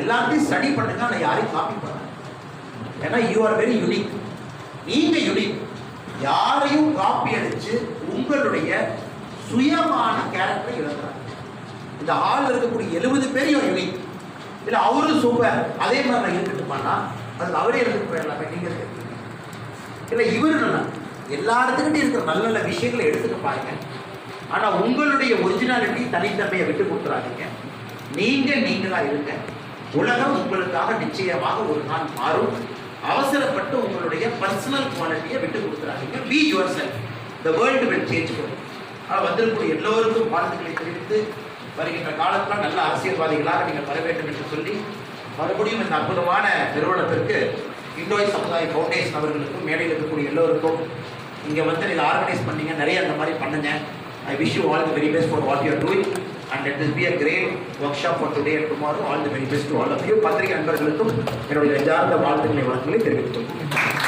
எல்லாத்தையும் ஸ்டடி பண்ணுங்க ஆனால் யாரையும் காப்பி பண்ணாங்க ஏன்னா யூ ஆர் வெரி யூனிக் நீங்க யூனிக் யாரையும் காப்பி அடிச்சு உங்களுடைய சுயமான கேரக்டரை இழக்கிறாங்க இந்த ஹாலில் இருக்கக்கூடிய எழுபது பேரையும் யூ யூனிக் இல்லை அவரும் சூப்பர் அதே மாதிரி நான் இருக்கட்டுமானா அது அவரே இருந்துட்டு போயிடலாமே நீங்கள் இருக்கு இல்லை இவர் நல்லா. எல்லா இருக்கிற நல்ல நல்ல விஷயங்களை எடுத்துக்க பாருங்க. ஆனால் உங்களுடைய ஒரிஜினாலிட்டி தனித்தன்மையை விட்டு கொடுத்துறாதீங்க. நீங்கள் நீங்களாக இருங்க. உலகம் உங்களுக்காக நிச்சயமாக ஒரு நாள் மாறும். அவசரப்பட்டு உங்களுடைய பர்சனல் குவாலிட்டியை விட்டு கொடுத்துறாதீங்க. Be yourself the world will change ஆனால் வந்திருக்கக்கூடிய எல்லோருக்கும் வாழ்த்துக்களை தெரிவித்து வருகின்ற காலத்தில் நல்ல அரசியல்வாதிகளாக நீங்கள் வர வேண்டும் என்று சொல்லி மறுபடியும் இந்த அற்புதமான நிறுவனத்திற்கு இண்டோய் சமுதாய ஃபவுண்டேஷன் அவர்களுக்கும் மேடையில் இருக்கக்கூடிய எல்லோருக்கும் இங்கே வந்து நீங்கள் ஆர்கனைஸ் பண்ணீங்க. நிறைய அந்த மாதிரி பண்ணுங்க. I wish you all the very best for what you are doing and it is be a great workshop for today and tomorrow all the very best all of you பத்திரிகை அன்பர்களுக்கும் என்னுடைய எஜார்ந்த வாழ்த்துக்களை வழக்கங்களை தெரிவித்துக் கொள்கிறேன்.